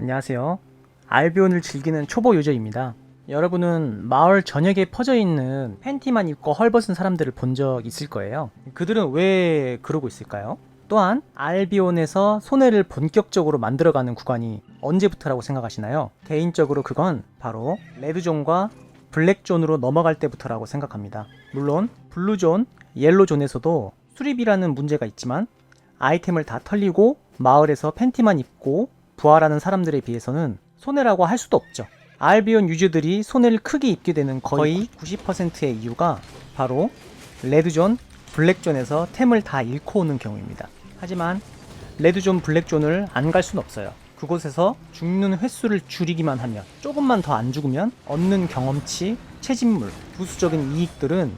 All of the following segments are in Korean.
안녕하세요. 알비온을 즐기는 초보 유저입니다. 여러분은 마을 전역에 퍼져 있는 팬티만 입고 헐벗은 사람들을 본 적 있을 거예요. 그들은 왜 그러고 있을까요? 또한 알비온에서 손해를 본격적으로 만들어가는 구간이 언제부터라고 생각하시나요? 개인적으로 그건 바로 레드존과 블랙존으로 넘어갈 때부터라고 생각합니다. 물론 블루존, 옐로존에서도 수립이라는 문제가 있지만 아이템을 다 털리고 마을에서 팬티만 입고 부활하는 사람들에 비해서는 손해라고 할 수도 없죠. 알비온 유저들이 손해를 크게 입게 되는 거의 90%의 이유가 바로 레드존, 블랙존에서 템을 다 잃고 오는 경우입니다. 하지만 레드존, 블랙존을 안 갈 수는 없어요. 그곳에서 죽는 횟수를 줄이기만 하면 조금만 더 안 죽으면 얻는 경험치, 채집물, 부수적인 이익들은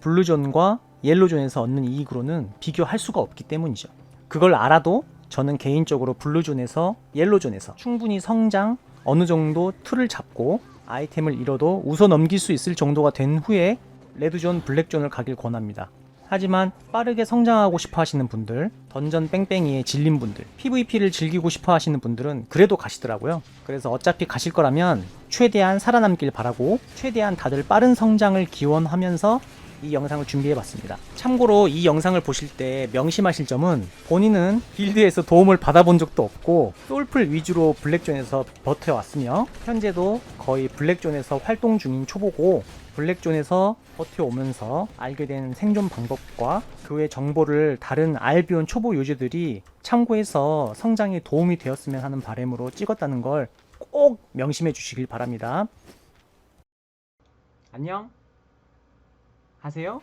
블루존과 옐로존에서 얻는 이익으로는 비교할 수가 없기 때문이죠. 그걸 알아도 저는 개인적으로 블루존에서 옐로존에서 충분히 성장 어느 정도 틀을 잡고 아이템을 잃어도 웃어 넘길 수 있을 정도가 된 후에 레드존, 블랙존을 가길 권합니다. 하지만 빠르게 성장하고 싶어 하시는 분들, 던전 뺑뺑이에 질린 분들, PVP를 즐기고 싶어 하시는 분들은 그래도 가시더라고요. 그래서 어차피 가실 거라면 최대한 살아남길 바라고 최대한 다들 빠른 성장을 기원하면서 이 영상을 준비해 봤습니다. 참고로 이 영상을 보실 때 명심하실 점은 본인은 빌드에서 도움을 받아본 적도 없고 솔플 위주로 블랙존에서 버텨왔으며 현재도 거의 블랙존에서 활동 중인 초보고 블랙존에서 버텨오면서 알게 된 생존 방법과 그외 정보를 다른 알비온 초보 유저들이 참고해서 성장에 도움이 되었으면 하는 바람으로 찍었다는 걸 꼭 명심해 주시길 바랍니다. 안녕. 하세요?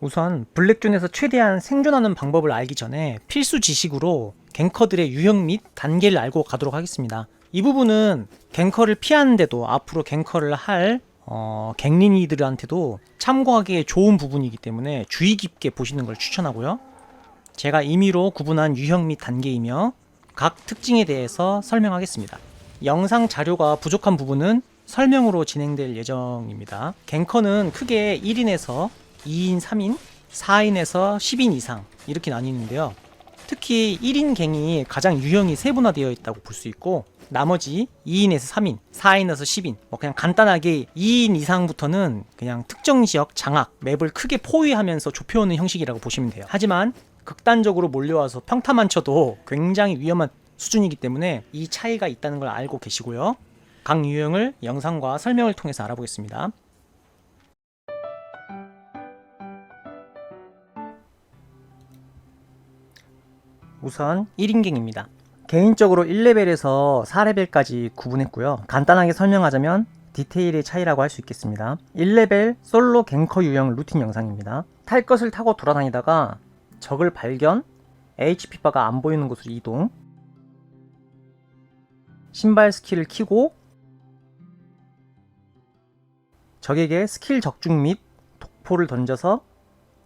우선 블랙존에서 최대한 생존하는 방법을 알기 전에 필수 지식으로 갱커들의 유형 및 단계를 알고 가도록 하겠습니다. 이 부분은 갱커를 피하는데도 앞으로 갱커를 할 어, 갱린이들한테도 참고하기에 좋은 부분이기 때문에 주의 깊게 보시는 걸 추천하고요. 제가 임의로 구분한 유형 및 단계이며 각 특징에 대해서 설명하겠습니다. 영상 자료가 부족한 부분은 설명으로 진행될 예정입니다. 갱커는 크게 1인에서 2인, 3인, 4인에서 10인 이상 이렇게 나뉘는데요. 특히 1인 갱이 가장 유형이 세분화되어 있다고 볼 수 있고 나머지 2인에서 3인, 4인에서 10인 뭐 그냥 간단하게 2인 이상부터는 그냥 특정 지역 장악, 맵을 크게 포위하면서 좁혀오는 형식이라고 보시면 돼요. 하지만 극단적으로 몰려와서 평타만 쳐도 굉장히 위험한 수준이기 때문에 이 차이가 있다는 걸 알고 계시고요. 각 유형을 영상과 설명을 통해서 알아보겠습니다. 우선 1인갱입니다. 개인적으로 1레벨에서 4레벨까지 구분했고요. 간단하게 설명하자면 디테일의 차이라고 할 수 있겠습니다. 1레벨 솔로 갱커 유형 루틴 영상입니다. 탈 것을 타고 돌아다니다가 적을 발견, HP바가 안 보이는 곳으로 이동, 신발 스킬을 키고 적에게 스킬 적중 및 독포를 던져서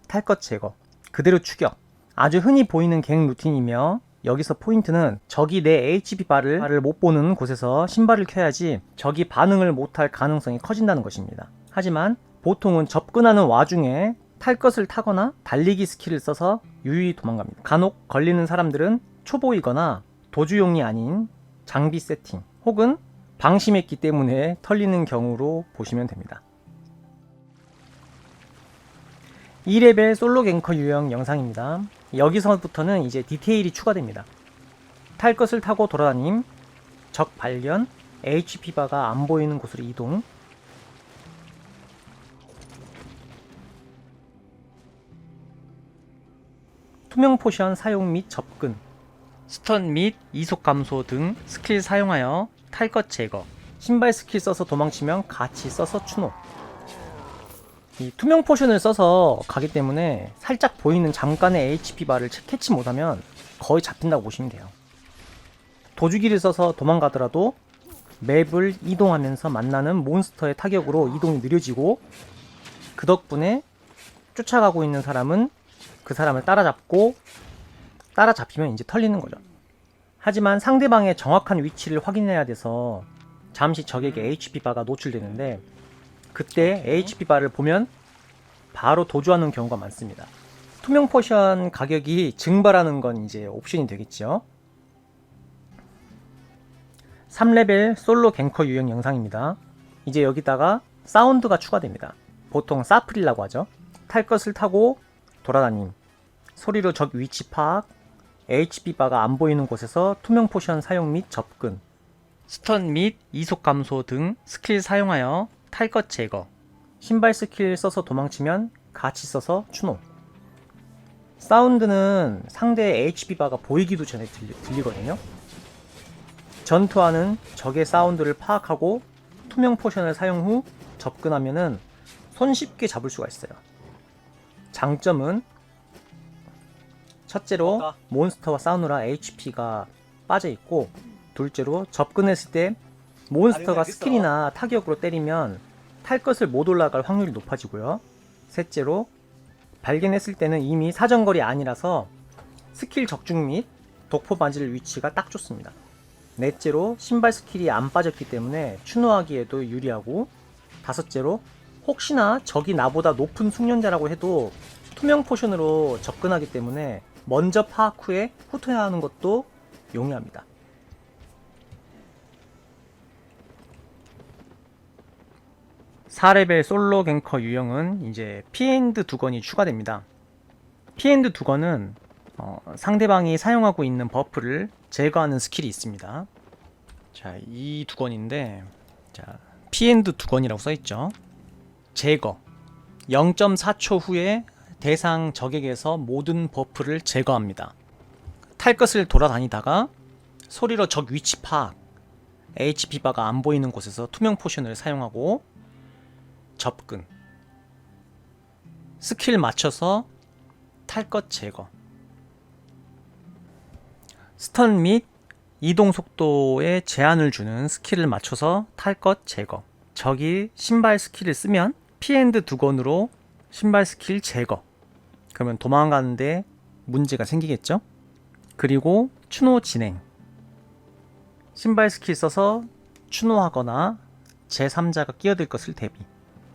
탈것 제거, 그대로 추격. 아주 흔히 보이는 갱 루틴이며 여기서 포인트는 적이 내 HP 바를 못 보는 곳에서 신발을 켜야지 적이 반응을 못할 가능성이 커진다는 것입니다. 하지만 보통은 접근하는 와중에 탈 것을 타거나 달리기 스킬을 써서 유유히 도망갑니다. 간혹 걸리는 사람들은 초보이거나 도주용이 아닌 장비 세팅 혹은 방심했기 때문에 털리는 경우로 보시면 됩니다. 2레벨 솔로 갱커 유형 영상입니다. 여기서부터는 이제 디테일이 추가됩니다. 탈 것을 타고 돌아다님, 적 발견, HP 바가 안 보이는 곳으로 이동, 투명 포션 사용 및 접근, 스턴 및 이속 감소 등 스킬 사용하여 탈 것 제거, 신발 스킬 써서 도망치면 같이 써서 추노. 이 투명 포션을 써서 가기 때문에 살짝 보이는 잠깐의 HP 바를 캐치 못하면 거의 잡힌다고 보시면 돼요. 도주기를 써서 도망가더라도 맵을 이동하면서 만나는 몬스터의 타격으로 이동이 느려지고 그 덕분에 쫓아가고 있는 사람은 그 사람을 따라잡고 따라잡히면 이제 털리는 거죠. 하지만 상대방의 정확한 위치를 확인해야 돼서 잠시 적에게 HP 바가 노출되는데 그때 HP 바를 보면 바로 도주하는 경우가 많습니다. 투명 포션 가격이 증발하는 건 이제 옵션이 되겠죠. 3레벨 솔로 갱커 유형 영상입니다. 이제 여기다가 사운드가 추가됩니다. 보통 사플이라고 하죠. 탈 것을 타고 돌아다님, 소리로 적 위치 파악, HP 바가 안 보이는 곳에서 투명 포션 사용 및 접근, 스턴 및 이속 감소 등 스킬 사용하여 탈것 제거, 신발 스킬 써서 도망치면 같이 써서 추노. 사운드는 상대의 HP 바가 보이기도 전에 들리, 들리거든요. 전투하는 적의 사운드를 파악하고 투명 포션을 사용 후 접근하면은 손쉽게 잡을 수가 있어요. 장점은 첫째로 몬스터와 싸우느라 HP가 빠져 있고 둘째로 접근했을 때 몬스터가 스킬이나 타격으로 때리면 탈 것을 못 올라갈 확률이 높아지고요. 셋째로 발견했을 때는 이미 사정거리 아니라서 스킬 적중 및 독포 맞을 위치가 딱 좋습니다. 넷째로 신발 스킬이 안 빠졌기 때문에 추노하기에도 유리하고 다섯째로 혹시나 적이 나보다 높은 숙련자라고 해도 투명 포션으로 접근하기 때문에 먼저 파악 후에 후퇴하는 것도 용이합니다. 사레벨 솔로 갱커 유형은 이제 피엔드 두건이 추가됩니다. 피엔드 두건은 어, 상대방이 사용하고 있는 버프를 제거하는 스킬이 있습니다. 자, 이 두건인데 자, 피엔드 두건이라고 써 있죠. 제거. 0.4초 후에 대상 적에게서 모든 버프를 제거합니다. 탈 것을 돌아다니다가 소리로 적 위치 파악, HP 바가 안 보이는 곳에서 투명 포션을 사용하고 접근, 스킬 맞춰서 탈 것 제거, 스턴 및 이동 속도에 제한을 주는 스킬을 맞춰서 탈 것 제거. 적이 신발 스킬을 쓰면 피엔드 두 건으로 신발 스킬 제거. 그러면 도망가는데 문제가 생기겠죠? 그리고 추노 진행. 신발 스킬 써서 추노하거나 제3자가 끼어들 것을 대비.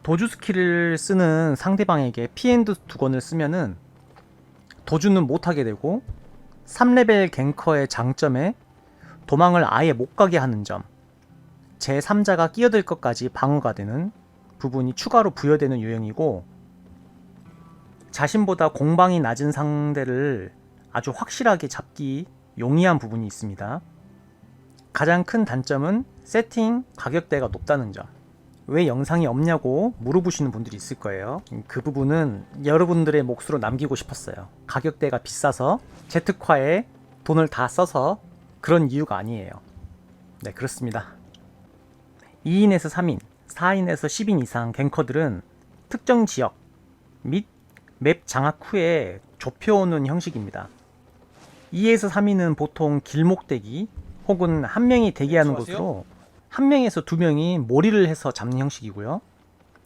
도주 스킬을 쓰는 상대방에게 피엔드 두 건을 쓰면은 도주는 못하게 되고 3레벨 갱커의 장점에 도망을 아예 못 가게 하는 점, 제3자가 끼어들 것까지 방어가 되는 부분이 추가로 부여되는 유형이고, 자신보다 공방이 낮은 상대를 아주 확실하게 잡기 용이한 부분이 있습니다. 가장 큰 단점은 세팅 가격대가 높다는 점. 왜 영상이 없냐고 물어보시는 분들이 있을 거예요. 그 부분은 여러분들의 몫으로 남기고 싶었어요. 가격대가 비싸서 재특화에 돈을 다 써서 그런 이유가 아니에요. 네, 그렇습니다. 2인에서 3인, 4인에서 10인 이상 갱커들은 특정 지역 및 맵 장악 후에 좁혀오는 형식입니다. 2에서 3인은 보통 길목대기 혹은 한 명이 대기하는. 곳으로 한 명에서 두 명이 몰이를 해서 잡는 형식이고요.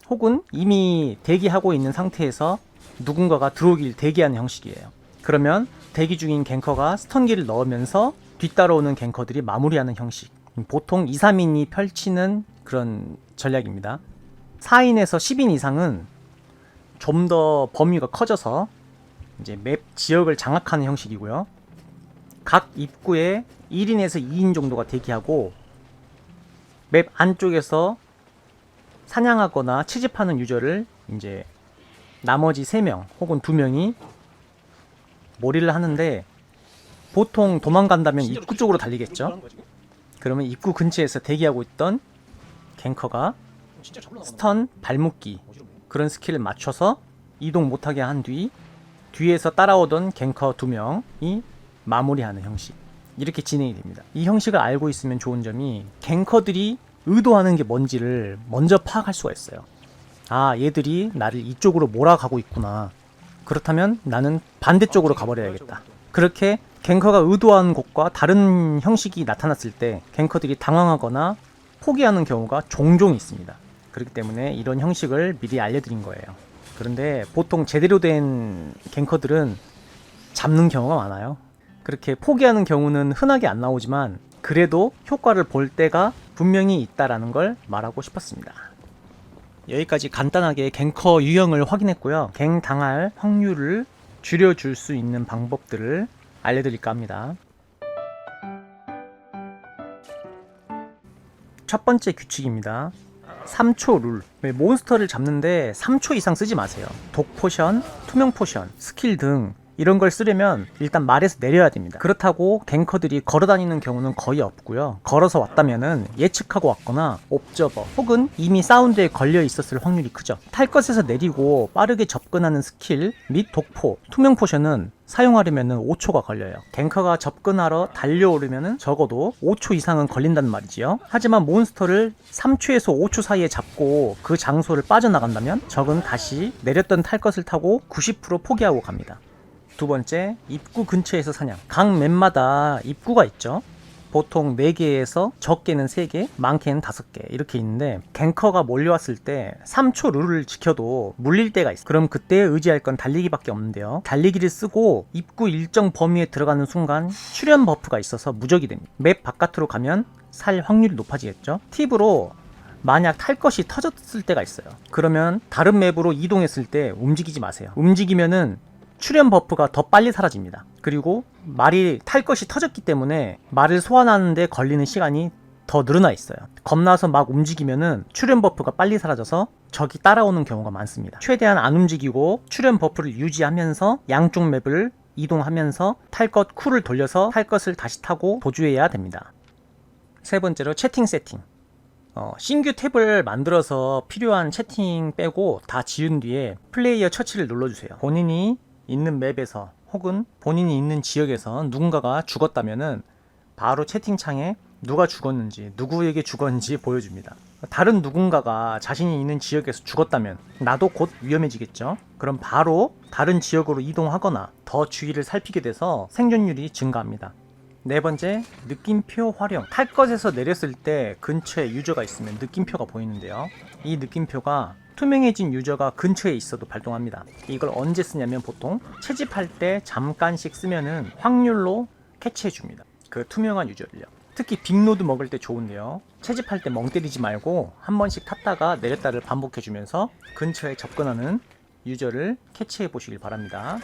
혹은 이미 대기하고 있는 상태에서 누군가가 들어오길 대기하는 형식이에요. 그러면 대기 중인 갱커가 스턴기를 넣으면서 뒤따라오는 갱커들이 마무리하는 형식. 보통 2, 3인이 펼치는 그런 전략입니다. 4인에서 10인 이상은 좀 더 범위가 커져서 이제 맵 지역을 장악하는 형식이고요. 각 입구에 1인에서 2인 정도가 대기하고 맵 안쪽에서 사냥하거나 채집하는 유저를 이제 나머지 3명 혹은 2명이 몰이를 하는데 보통 도망간다면 입구 쪽으로 달리겠죠. 그러면 입구 근처에서 대기하고 있던 갱커가 스턴 발목기 그런 스킬을 맞춰서 이동 못하게 한 뒤 뒤에서 따라오던 갱커 2명이 마무리하는 형식 이렇게 진행이 됩니다. 이 형식을 알고 있으면 좋은 점이 갱커들이 의도하는 게 뭔지를 먼저 파악할 수가 있어요. 아, 얘들이 나를 이쪽으로 몰아가고 있구나. 그렇다면 나는 반대쪽으로 가버려야겠다. 그렇게 갱커가 의도한 곳과 다른 형식이 나타났을 때 갱커들이 당황하거나 포기하는 경우가 종종 있습니다. 그렇기 때문에 이런 형식을 미리 알려드린 거예요. 그런데 보통 제대로 된 갱커들은 잡는 경우가 많아요. 그렇게 포기하는 경우는 흔하게 안 나오지만 그래도 효과를 볼 때가 분명히 있다라는 걸 말하고 싶었습니다. 여기까지 간단하게 갱커 유형을 확인했고요. 갱 당할 확률을 줄여줄 수 있는 방법들을 알려드릴까 합니다. 첫 번째 규칙입니다. 3초 룰. 왜 몬스터를 잡는데 3초 이상 쓰지 마세요. 독 포션, 투명 포션, 스킬 등 이런 걸 쓰려면 일단 말에서 내려야 됩니다. 그렇다고 갱커들이 걸어 다니는 경우는 거의 없고요. 걸어서 왔다면은 예측하고 왔거나 옵저버 혹은 이미 사운드에 걸려 있었을 확률이 크죠. 탈 것에서 내리고 빠르게 접근하는 스킬 및 독포, 투명 포션은 사용하려면은 5초가 걸려요. 갱커가 접근하러 달려오려면은 적어도 5초 이상은 걸린다는 말이지요. 하지만 몬스터를 3초에서 5초 사이에 잡고 그 장소를 빠져나간다면 적은 다시 내렸던 탈 것을 타고 90% 포기하고 갑니다. 두 번째, 입구 근처에서 사냥. 각 맵마다 입구가 있죠. 보통 4개에서 적게는 3개, 많게는 5개 이렇게 있는데 갱커가 몰려왔을 때 3초 룰을 지켜도 물릴 때가 있어요. 그럼 그때 의지할 건 달리기밖에 없는데요. 달리기를 쓰고 입구 일정 범위에 들어가는 순간 출현 버프가 있어서 무적이 됩니다. 맵 바깥으로 가면 살 확률이 높아지겠죠. 팁으로 만약 탈 것이 터졌을 때가 있어요. 그러면 다른 맵으로 이동했을 때 움직이지 마세요. 움직이면은 출현 버프가 더 빨리 사라집니다. 그리고 말이 탈 것이 터졌기 때문에 말을 소환하는데 걸리는 시간이 더 늘어나 있어요. 겁나서 막 움직이면은 출현 버프가 빨리 사라져서 적이 따라오는 경우가 많습니다. 최대한 안 움직이고 출현 버프를 유지하면서 양쪽 맵을 이동하면서 탈 것 쿨을 돌려서 탈 것을 다시 타고 도주해야 됩니다. 세 번째로 채팅 세팅. 어, 신규 탭을 만들어서 필요한 채팅 빼고 다 지운 뒤에 플레이어 처치를 눌러주세요. 본인이 있는 맵에서 혹은 본인이 있는 지역에서 누군가가 죽었다면은 바로 채팅창에 누가 죽었는지 누구에게 죽었는지 보여줍니다. 다른 누군가가 자신이 있는 지역에서 죽었다면 나도 곧 위험해지겠죠. 그럼 바로 다른 지역으로 이동하거나 더 주위를 살피게 돼서 생존율이 증가합니다. 네 번째, 느낌표 활용. 탈 것에서 내렸을 때 근처에 유저가 있으면 느낌표가 보이는데요. 이 느낌표가 투명해진 유저가 근처에 있어도 발동합니다. 이걸 언제 쓰냐면 보통 채집할 때 잠깐씩 쓰면은 확률로 캐치해 줍니다. 그 투명한 유저를요. 특히 빅노드 먹을 때 좋은데요. 채집할 때 멍 때리지 말고 한 번씩 탔다가 내렸다를 반복해 주면서 근처에 접근하는 유저를 캐치해 보시길 바랍니다.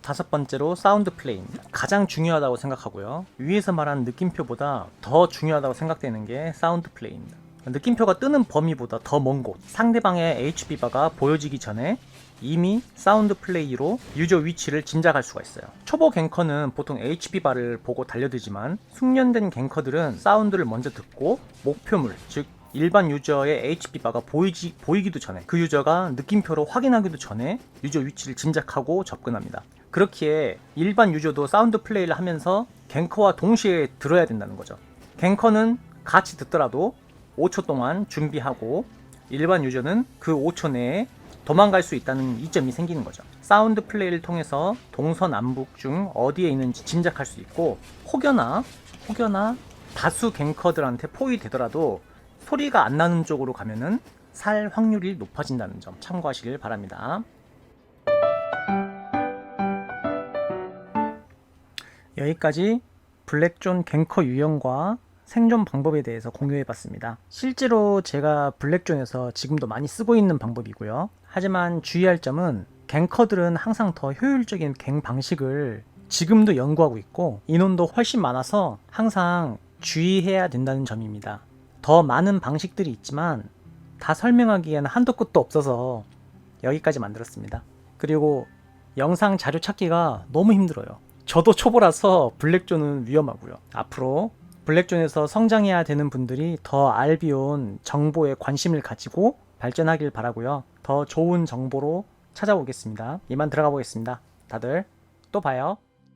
다섯 번째로 사운드 플레인 가장 중요하다고 생각하고요. 위에서 말한 느낌표보다 더 중요하다고 생각되는 게 사운드 플레이입니다. 느낌표가 뜨는 범위보다 더 먼 곳, 상대방의 HB바가 보여지기 전에 이미 사운드 플레이로 유저 위치를 짐작할 수가 있어요. 초보 갱커는 보통 HB바를 보고 달려들지만 숙련된 갱커들은 사운드를 먼저 듣고 목표물, 즉 일반 유저의 HB바가 보이지, 보이기도 전에 그 유저가 느낌표로 확인하기도 전에 유저 위치를 짐작하고 접근합니다. 그렇기에 일반 유저도 사운드 플레이를 하면서 갱커와 동시에 들어야 된다는 거죠. 갱커는 같이 듣더라도 5초 동안 준비하고 일반 유저는 그 5초 내에 도망갈 수 있다는 이점이 생기는 거죠. 사운드 플레이를 통해서 동서남북 중 어디에 있는지 짐작할 수 있고 혹여나 혹여나 다수 갱커들한테 포위되더라도 소리가 안 나는 쪽으로 가면은 살 확률이 높아진다는 점 참고하시길 바랍니다. 여기까지 블랙존 갱커 유형과 생존 방법에 대해서 공유해 봤습니다. 실제로 제가 블랙존에서 지금도 많이 쓰고 있는 방법이고요. 하지만 주의할 점은 갱커들은 항상 더 효율적인 갱 방식을 지금도 연구하고 있고 인원도 훨씬 많아서 항상 주의해야 된다는 점입니다. 더 많은 방식들이 있지만 다 설명하기에는 한도 끝도 없어서 여기까지 만들었습니다. 그리고 영상 자료 찾기가 너무 힘들어요. 저도 초보라서 블랙존은 위험하고요. 앞으로 블랙존에서 성장해야 되는 분들이 더 알비온 정보에 관심을 가지고 발전하길 바라고요. 더 좋은 정보로 찾아오겠습니다. 이만 들어가 보겠습니다. 다들 또 봐요.